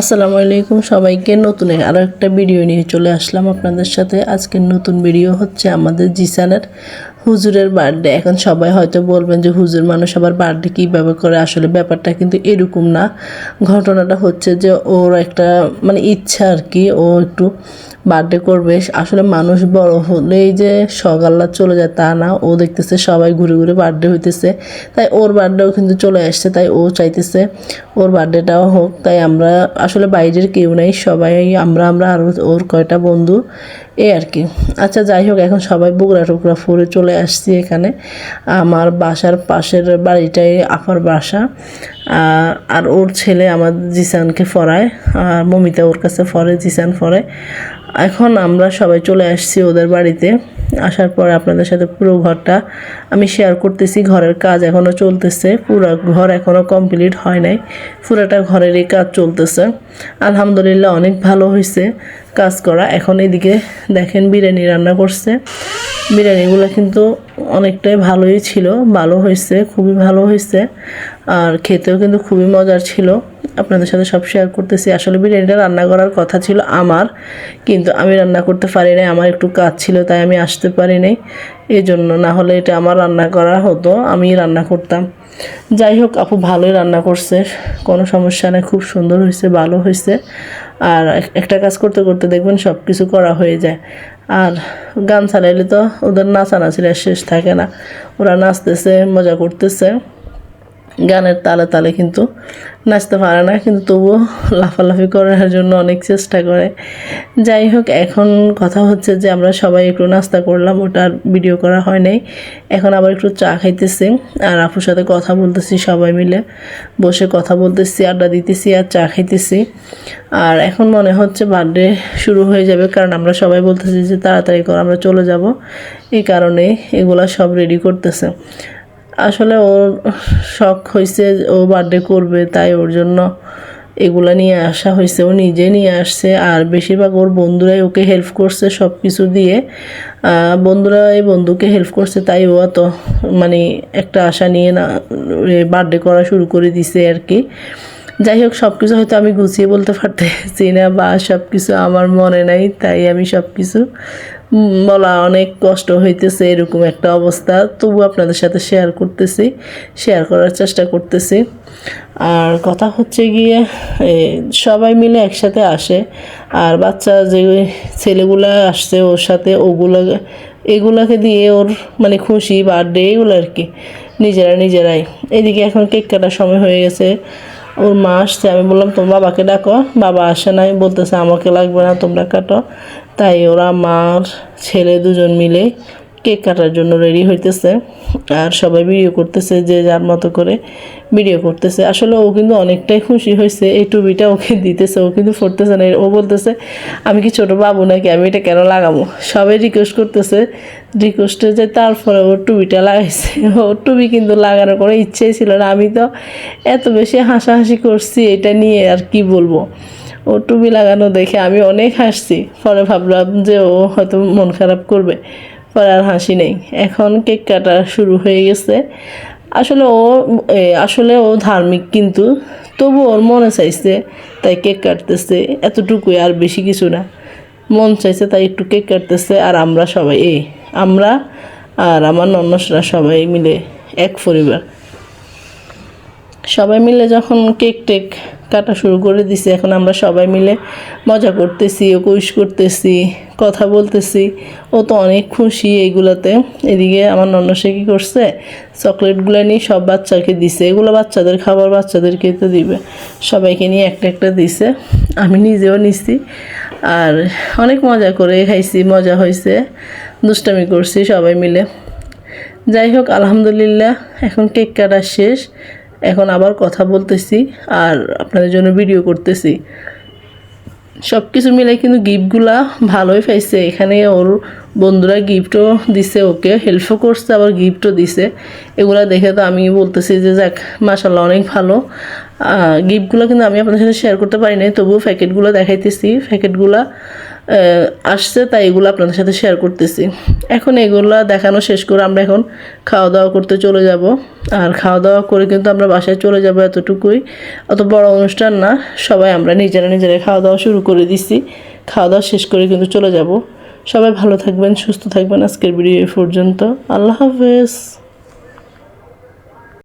আসসালামু আলাইকুম সবাইকে, নতুন আরও একটা ভিডিও নিয়ে চলে আসলাম আপনাদের সাথে। আজকের নতুন ভিডিও হচ্ছে আমাদের জিসানের হুজুরের বার্থডে এখন সবাই হয়তো বলবেন যে, হুজুর, মানুষ আবার বার্থডে কীভাবে করে? আসলে ব্যাপারটা কিন্তু এরকম না। ঘটনাটা হচ্ছে যে, ওর একটা মানে ইচ্ছা আর কি, ও একটু বার্থডে করবে। আসলে মানুষ বড় হলেই যে সকাল্লা চলে যায় তা না। ও দেখতেছে সবাই ঘুরে ঘুরে বার্থডে হইতেছে। তাই ওর বার্থডেও কিন্তু চলে আসছে, তাই ও চাইতেছে ওর বার্থডেটাও হোক। তাই আমরা, আসলে বাইরের কেউ নাই, সবাই আমরা আমরা আর ওর কয়টা বন্ধু। এই আর কি। আচ্ছা যাই হোক, এখন সবাই বুকরা টুকরা ফুরে চলে আসছি এখানে। আমার বাসার পাশের বাড়িটাই আপার বাসা। আর ওর ছেলে আমার জিসানকে ফরায়, আর মমিতা ওর কাছে ফরে, জিসান ফরে। এখন আমরা সবাই চলে আসছি ওদের বাড়িতে। আসার পরে আপনাদের সাথে পুরো ঘরটা আমি শেয়ার করতেছি। ঘরের কাজ এখনও চলতেছে। পুরো ঘর এখনও কমপ্লিট হয় নাই। পুরোটা ঘরেরই কাজ চলতেছে। আলহামদুলিল্লাহ, অনেক ভালো হয়েছে কাজ করা। এখন এদিকে দেখেন বিরিয়ানি রান্না করছে। বিরিয়ানিগুলো কিন্তু অনেকটাই ভালোই ছিল, ভালো হয়েছে, খুবই ভালো হয়েছে। আর খেতেও কিন্তু খুবই মজার ছিল। আপনাদের সাথে সব শেয়ার করতেছি। আসলে বিরিয়ানিটা রান্না করার কথা ছিল আমার, কিন্তু আমি রান্না করতে পারি নাই। আমার একটু কাজ ছিল, তাই আমি আসতে পারি নাই। এই জন্য না হলে এটা আমার রান্না করা হতো আমি রান্না করতাম। যাই হোক, আপু ভালোই রান্না করছে। কোনো সমস্যা নেই, খুব সুন্দর হয়েছে, ভালো হয়েছে। আর একটা কাজ করতে করতে দেখবেন সব কিছু করা হয়ে যায়। আর গান চালাইলে তো ওদের নাচানাচির শেষ থাকে না। ওরা নাচতেছে, মজা করতেছে। গানের তালে তালে কিন্তু নাচতে পারে না, কিন্তু তবুও লাফালাফি করার জন্য অনেক চেষ্টা করে। যাই হোক, এখন কথা হচ্ছে যে আমরা সবাই একটু নাস্তা করলাম ওটার ভিডিও করা হয় নাই। এখন আবার একটু চা খাইতেছি আর আপুর সাথে কথা বলতেছি সবাই মিলে। বসে কথা বলতেছি, আড্ডা দিতেছি আর চা খাইতেছি। আর এখন মনে হচ্ছে বার্থডে শুরু হয়ে যাবে, কারণ আমরা সবাই বলতেছি যে তাড়াতাড়ি করে, আমরা চলে যাব। এই কারণে এগুলা সব রেডি করতেছে। আসলে ওর শখ হয়েছে ও বার্থডে করবে, তাই ওর জন্য এগুলা নিয়ে আসা হয়েছে ও নিজে নিয়ে আসছে আর বেশিরভাগ ওর বন্ধুরাই ওকে হেল্প করছে সব কিছু দিয়ে বন্ধুরা এই বন্ধুকে হেল্প করছে, তাই ও তো মানে একটা আশা নিয়ে না বার্থডে করা শুরু করে দিছে আর কি। যাই হোক সব কিছু হয়তো আমি গুছিয়ে বলতে পারতেছি না বা সব কিছু আমার মনে নাই, তাই আমি সব কিছু বলা অনেক কষ্ট হইতেছে, এরকম একটা অবস্থা। তবু আপনাদের সাথে শেয়ার করতেছি শেয়ার করার চেষ্টা করতেছি। আর কথা হচ্ছে গিয়ে সবাই মিলে একসাথে আসে। আর বাচ্চা যে ছেলেগুলা আসছে ওর সাথে, ওগুলো, এগুলাকে দিয়ে ওর মানে খুশি বার্থডে এগুলো আর কি, নিজেরা নিজেরাই। এদিকে এখন কেক কাটার সময় হয়ে গেছে। ওর মা আসছে, আমি বললাম, তোমার বাবাকে ডাকো, বাবা আসে নাই, বলতেছে, আমাকে লাগবে না, তোমরা কাটো। তাই ওরা মার ছেলে দুজন মিলে কেক কাটার জন্য রেডি হইতেছে। আর সবাই ভিডিও করতেছে, যে যার মতো করে ভিডিও করতেছে। আসলে ও কিন্তু অনেকটাই খুশি হয়েছে, এই টুবিটা ওকে দিতেছে, ও কিন্তু পড়তেছে না। ও বলতেছে, আমি কি ছোট বাবু নাকি? আমি এটা কেন লাগাবো? সবাই রিকোয়েস্ট করতেছে রিকোয়েস্টে যে তারপরে ওর টুবিটা লাগাইছে। ওর টুবি কিন্তু লাগানোর কোনো ইচ্ছেই ছিল না। আমি তো এত বেশি হাসাহাসি করছি, এটা নিয়ে আর কি বলব? ও টুপি লাগানো দেখে আমি অনেক হাসছি। পরে ভাবলাম যে ও হয়তো মন খারাপ করবে। পরে আর হাসি নেই। এখন কেক কাটা শুরু হয়ে গেছে। আসলে ও এ, আসলে ও ধার্মিক কিন্তু। তবু ওর মনে চাইছে তাই কেক কাটতেছে। এতটুকুই আর বেশি কিছু না। মন চাইছে তাই একটু কেক কাটতেছে আর আমরা সবাই এই আমরা আর আমার নন্নসরা সবাই মিলে এক পরিবার। সবাই মিলে যখন কেক টেক কাটা শুরু করে দিছে। এখন আমরা সবাই মিলে মজা করতেছি, ও কুইশ করতেছি, কথা বলতেছি। ও তো অনেক খুশি এইগুলাতে। এদিকে আমার নন্নসে কী করছে? চকলেটগুলো নিয়ে সব বাচ্চাকে দিছে। এগুলো বাচ্চাদের খাবার বাচ্চাদেরকে তো দিবে। সবাইকে নিয়ে একটা একটা দিছে। আমি নিজেও নিছি। আর অনেক মজা করে খাইছি, মজা হয়েছে দুষ্টামি করছি সবাই মিলে। যাই হোক, আলহামদুলিল্লাহ, এখন কেক কাটা শেষ। এখন আবার কথা বলতেছি আর আপনাদের জন্য ভিডিও করতেছি। সব কিছু মিলে কিন্তু গিফটগুলা ভালোই পাইছে। এখানে ওর বন্ধুরা গিফটও দিছে ওকে হেল্পও করছে, আবার গিফটও দিছে। এগুলা দেখে তো আমি বলতেছি যে, যাক মাসাল্লাহ অনেক ভালো। গিফটগুলো কিন্তু আমি আপনাদের সাথে শেয়ার করতে পারি নাই তবুও প্যাকেটগুলো দেখাইতেছি। প্যাকেটগুলা আসছে, তাই এগুলো আপনাদের সাথে শেয়ার করতেছি। এখন এগুলো দেখানো শেষ করে আমরা এখন খাওয়া দাওয়া করতে চলে যাব। আর খাওয়া দাওয়া করে কিন্তু আমরা বাসায় চলে যাব এতটুকুই। অত বড় অনুষ্ঠান না, সবাই আমরা নিজেরা নিজেরা খাওয়া দাওয়া শুরু করে দিছি। খাওয়া দাওয়া শেষ করে কিন্তু চলে যাব। সবাই ভালো থাকবেন, সুস্থ থাকবেন আজকের ভিডিও এই পর্যন্ত। আল্লাহ হাফেজ।